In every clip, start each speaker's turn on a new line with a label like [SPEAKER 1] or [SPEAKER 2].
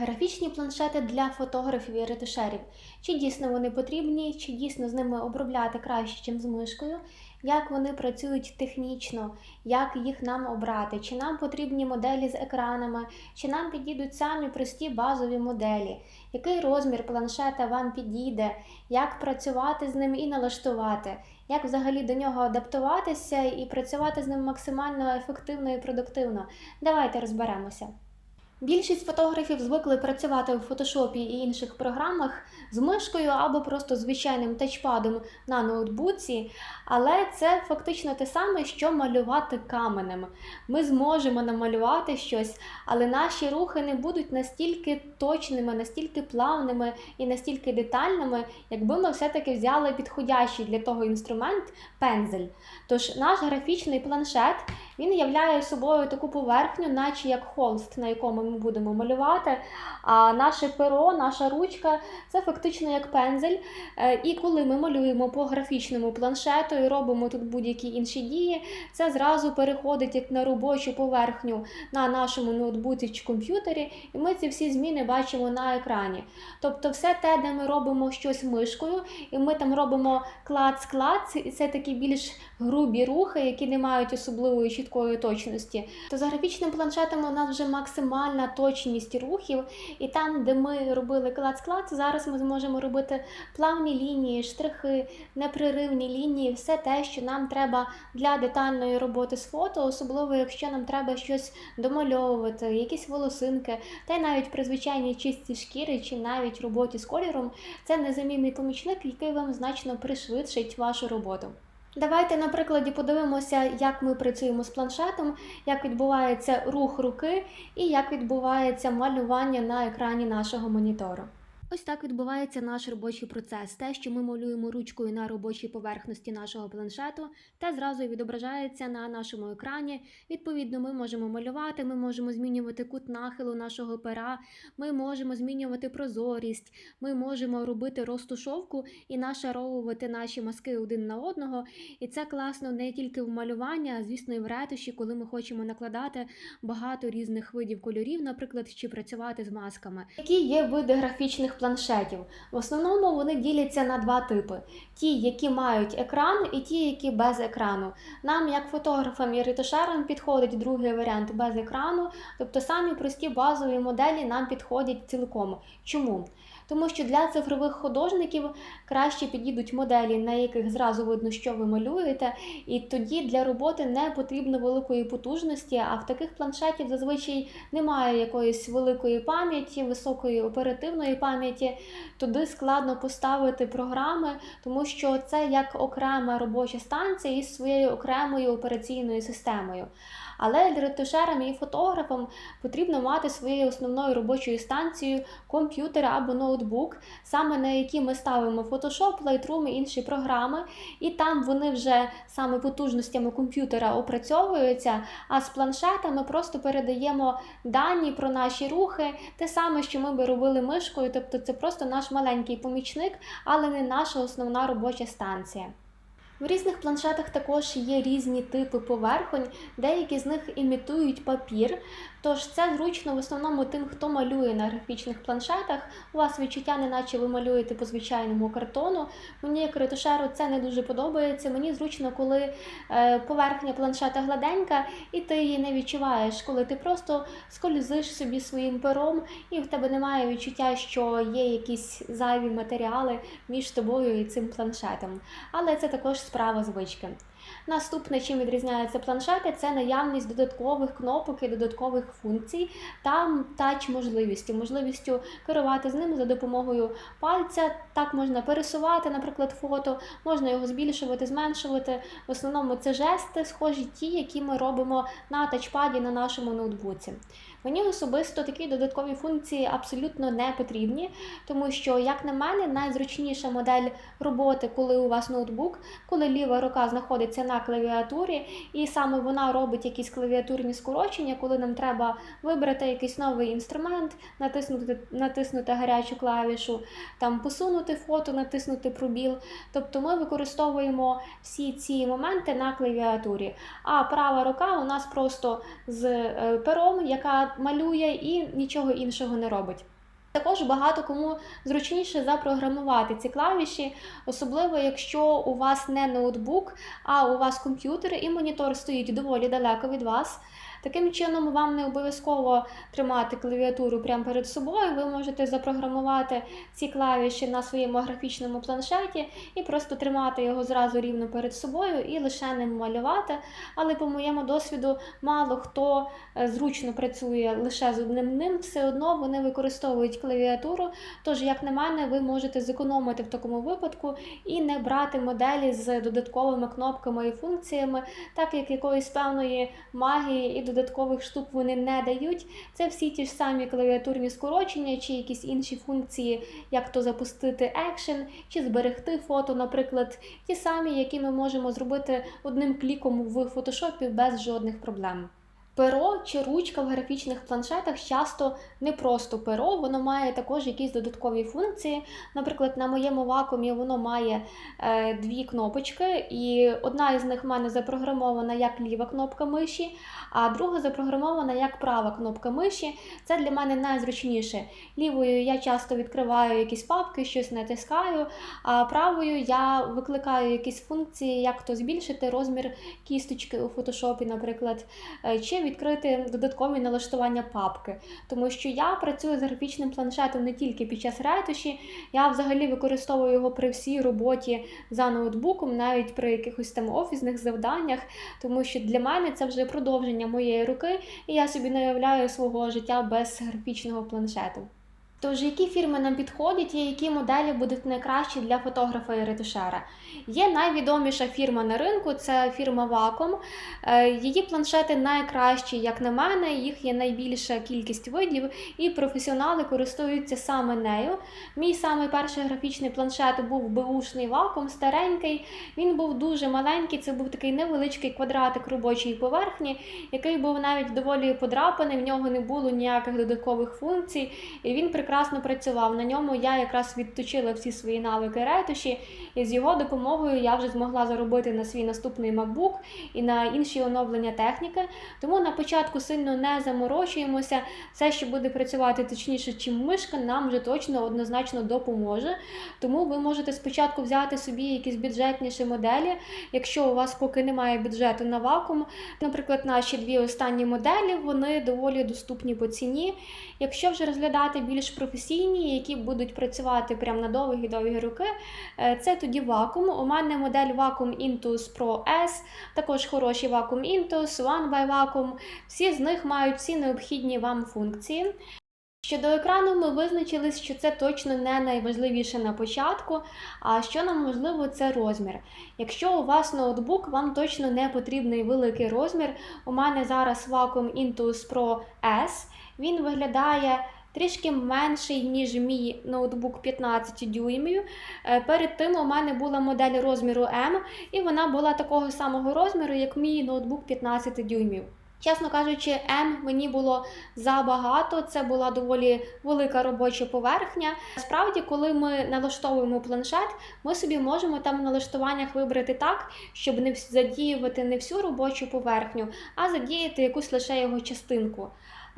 [SPEAKER 1] Графічні планшети для фотографів і ретушерів. Чи дійсно вони потрібні, чи дійсно з ними обробляти краще, ніж з мишкою, як вони працюють технічно, як їх нам обрати, чи нам потрібні моделі з екранами, чи нам підійдуть самі прості базові моделі, який розмір планшета вам підійде, як працювати з ним і налаштувати, як взагалі до нього адаптуватися і працювати з ним максимально ефективно і продуктивно. Давайте розберемося. Більшість фотографів звикли працювати в фотошопі і інших програмах з мишкою або просто звичайним тачпадом на ноутбуці, але це фактично те саме, що малювати каменем. Ми зможемо намалювати щось, але наші рухи не будуть настільки точними, настільки плавними і настільки детальними, якби ми все-таки взяли підходящий для того інструмент пензель. Тож наш графічний планшет він являє собою таку поверхню, наче як холст, на якому ми будемо малювати. А наше перо, наша ручка це фактично як пензель. Е, І коли ми малюємо по графічному планшету і робимо тут будь-які інші дії, це зразу переходить як на робочу поверхню на нашому ноутбуці чи комп'ютері, і ми ці всі зміни бачимо на екрані. Тобто, все те, де ми робимо щось мишкою, і ми там робимо клац-клац, і це такі більш грубі рухи, які не мають особливої чіткої точності. То за графічним планшетом у нас вже максимальна точність рухів, і там, де ми робили клац-клац, зараз ми зможемо робити плавні лінії, штрихи, непреривні лінії, все те, що нам треба для детальної роботи з фото, особливо якщо нам треба щось домальовувати, якісь волосинки, та й навіть при звичайній чистій шкіри чи навіть роботі з кольором, це незамінний помічник, який вам значно пришвидшить вашу роботу. Давайте на прикладі подивимося, як ми працюємо з планшетом, як відбувається рух руки і як відбувається малювання на екрані нашого монітору. Ось так відбувається наш робочий процес. Те, що ми малюємо ручкою на робочій поверхності нашого планшету, те зразу відображається на нашому екрані. Відповідно, ми можемо малювати, ми можемо змінювати кут нахилу нашого пера, ми можемо змінювати прозорість, ми можемо робити розтушовку і нашаровувати наші маски один на одного. І це класно не тільки в малюванні, а звісно, і в ретуші, коли ми хочемо накладати багато різних видів кольорів, наприклад, чи працювати з масками. Які є види графічних планшетів? В основному вони діляться на два типи: ті, які мають екран, і ті, які без екрану. Нам, як фотографам і ретушерам, підходить другий варіант без екрану, тобто самі прості базові моделі нам підходять цілком. Чому? Тому що для цифрових художників краще підійдуть моделі, на яких зразу видно, що ви малюєте, і тоді для роботи не потрібно великої потужності, а в таких планшетів зазвичай немає якоїсь великої пам'яті, високої оперативної пам'яті. Туди складно поставити програми, тому що це як окрема робоча станція із своєю окремою операційною системою. Але ретушерам і фотографам потрібно мати своєю основною робочою станцією комп'ютер або ноутбук, саме на які ми ставимо Photoshop, Lightroom і інші програми, і там вони вже саме потужностями комп'ютера опрацьовуються. А з планшета ми просто передаємо дані про наші рухи, те саме, що ми би робили мишкою, тобто це просто наш маленький помічник, але не наша основна робоча станція. В різних планшетах також є різні типи поверхонь, деякі з них імітують папір. Тож це зручно в основному тим, хто малює на графічних планшетах. У вас відчуття, неначе ви малюєте по звичайному картону. Мені як ретушеру це не дуже подобається. Мені зручно, коли е, поверхня планшета гладенька, і ти її не відчуваєш, коли ти просто скользиш собі своїм пером, і в тебе немає відчуття, що є якісь зайві матеріали між тобою і цим планшетом. Але це також справа звички. Наступне, чим відрізняються планшети, це наявність додаткових кнопок і додаткових функцій та тач-можливістю, можливістю керувати з ними за допомогою пальця. Так можна пересувати, наприклад, фото, можна його збільшувати, зменшувати. В основному це жести, схожі ті, які ми робимо на тачпаді на нашому ноутбуці. Мені особисто такі додаткові функції абсолютно не потрібні, тому що, як на мене, найзручніша модель роботи, коли у вас ноутбук, коли ліва рука знаходиться на клавіатурі, і саме вона робить якісь клавіатурні скорочення, коли нам треба вибрати якийсь новий інструмент, натиснути, натиснути гарячу клавішу, там посунути фото, натиснути пробіл. Тобто ми використовуємо всі ці моменти на клавіатурі. А права рука у нас просто з е, пером, яка малює і нічого іншого не робить. Також багато кому зручніше запрограмувати ці клавіші, особливо якщо у вас не ноутбук, а у вас комп'ютер і монітор стоїть доволі далеко від вас. Таким чином, вам не обов'язково тримати клавіатуру прямо перед собою. Ви можете запрограмувати ці клавіші на своєму графічному планшеті і просто тримати його зразу рівно перед собою і лише ним малювати. Але по моєму досвіду, мало хто е, зручно працює лише з одним ним, все одно вони використовують клавіатуру. Тож, як на мене, ви можете зекономити в такому випадку і не брати моделі з додатковими кнопками і функціями, так як якоїсь певної магії і додаткових штук вони не дають. Це всі ті ж самі клавіатурні скорочення чи якісь інші функції, як то запустити екшен чи зберегти фото, наприклад, ті самі, які ми можемо зробити одним кліком в фотошопі без жодних проблем. Перо чи ручка в графічних планшетах часто не просто перо, воно має також якісь додаткові функції. Наприклад, на моєму вакуумі воно має е, дві кнопочки, і одна із них в мене запрограмована як ліва кнопка миші, а друга запрограмована як права кнопка миші. Це для мене найзручніше. Лівою я часто відкриваю якісь папки, щось натискаю, а правою я викликаю якісь функції, як то збільшити розмір кісточки у фотошопі, наприклад. е, чи відкрити додаткові налаштування папки, тому що я працюю з графічним планшетом не тільки під час ретуші, я взагалі використовую його при всій роботі за ноутбуком, навіть при якихось там офісних завданнях, тому що для мене це вже продовження моєї руки, і я собі не уявляю свого життя без графічного планшету. Тож, які фірми нам підходять і які моделі будуть найкращі для фотографа і ретушера? Є найвідоміша фірма на ринку, це фірма Wacom. Е, Її планшети найкращі, як на мене, їх є найбільша кількість видів, і професіонали користуються саме нею. Мій самий перший графічний планшет був беушний Wacom, старенький. Він був дуже маленький, це був такий невеличкий квадратик робочої поверхні, який був навіть доволі подрапаний, в нього не було ніяких додаткових функцій, і він прекрасно працював. На ньому я якраз відточила всі свої навики ретуші, і з його допомогою я вже змогла заробити на свій наступний MacBook і на інші оновлення техніки. Тому на початку сильно не заморочуємося. Все, що буде працювати точніше, чим мишка, нам вже точно однозначно допоможе. Тому ви можете спочатку взяти собі якісь бюджетніші моделі, якщо у вас поки немає бюджету на вакуум. Наприклад, наші дві останні моделі вони доволі доступні по ціні. Якщо вже розглядати більш професійні, які будуть працювати прямо на довгі довгі роки, е, це тоді Wacom. У мене модель Wacom Intus Pro S, також хороший Wacom Intus, One by Wacom. Всі з них мають всі необхідні вам функції. Щодо екрану, ми визначились, що це точно не найважливіше на початку. А що нам важливо, це розмір. Якщо у вас ноутбук, вам точно не потрібний великий розмір. У мене зараз Wacom Intus Pro S. Він виглядає трішки менший, ніж мій ноутбук 15 дюймів. Е, Перед тим у мене була модель розміру M, і вона була такого самого розміру, як мій ноутбук 15 дюймів. Чесно кажучи, М мені було забагато, це була доволі велика робоча поверхня. Справді, коли ми налаштовуємо планшет, ми собі можемо там в налаштуваннях вибрати так, щоб не задіювати не всю робочу поверхню, а задіяти якусь лише його частинку.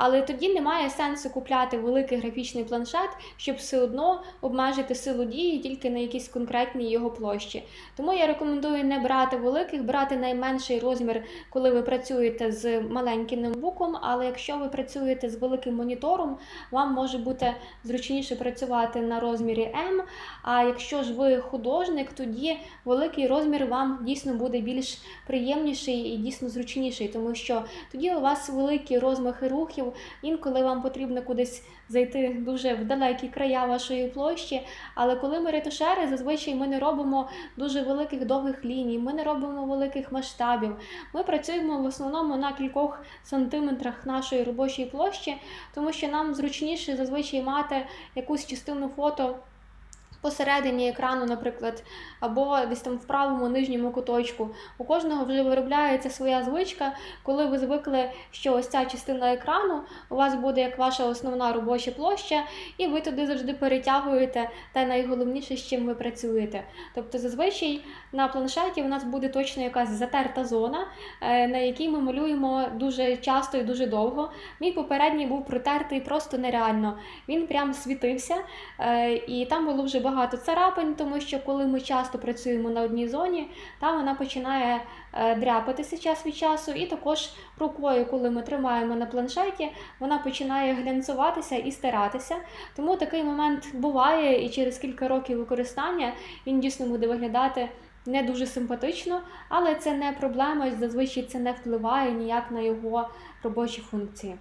[SPEAKER 1] Але тоді немає сенсу купляти великий графічний планшет, щоб все одно обмежити силу дії тільки на якійсь конкретній його площі. Тому я рекомендую не брати великих, брати найменший розмір, коли ви працюєте з маленьким ноутбуком. Але якщо ви працюєте з великим монітором, вам може бути зручніше працювати на розмірі М. А якщо ж ви художник, тоді великий розмір вам дійсно буде більш приємніший і дійсно зручніший, тому що тоді у вас великі розмахи рухів. Інколи вам потрібно кудись зайти дуже в далекі края вашої площі. Але коли ми ретушери, зазвичай ми не робимо дуже великих довгих ліній, ми не робимо великих масштабів. Ми працюємо в основному на кількох сантиметрах нашої робочої площі, тому що нам зручніше зазвичай мати якусь частину фото. Посередині екрану, наприклад, або десь там в правому нижньому куточку. У кожного вже виробляється своя звичка, коли ви звикли, що ось ця частина екрану у вас буде як ваша основна робоча площа, і ви туди завжди перетягуєте те найголовніше, з чим ви працюєте. Тобто, зазвичай на планшеті у нас буде точно якась затерта зона, е, на якій ми малюємо дуже часто і дуже довго. Мій попередній був протертий просто нереально. Він прям світився, е, і там було вже багато царапин, тому що коли ми часто працюємо на одній зоні, там вона починає е, дряпатися час від часу, і також рукою, коли ми тримаємо на планшеті, вона починає глянцюватися і стиратися. Тому такий момент буває, і через кілька років використання він дійсно буде виглядати не дуже симпатично, але це не проблема, зазвичай це не впливає ніяк на його робочі функції.